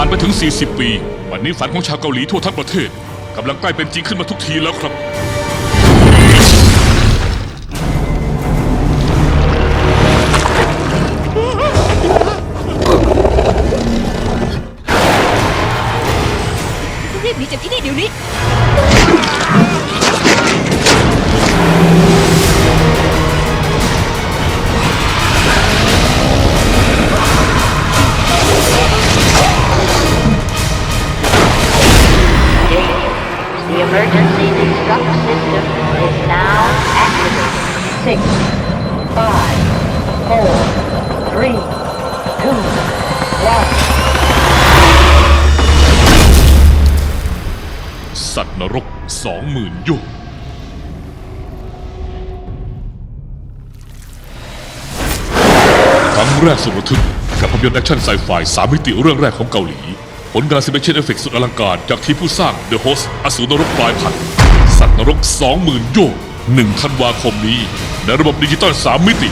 านไปถึง 40 ปี วันนี้ฝันของชาวเกาหลีทั่วทั้งประเทศกำลังใกล้เป็นจริงขึ้นมาทุกทีแล้วครับ รีบหนีจากที่นี่เดี๋ยวนี้ emergency destruct system is now activated. Six, five, four, three, two, one. สัตว์นรก20,000โยกครั้งแรกสุดระทึกกับภาพยนตร์แอคชั่นไซไฟสามมิติเรื่องแรกของเกาหลี ผลงาน Special Effects สุดอลังการ จากทีมผู้สร้าง The Host อสูรนรกปลายพันธุ์สัตว์นรก 20,000 โยก1ธันวาคมนี้ในระบบดิจิตอล3มิติ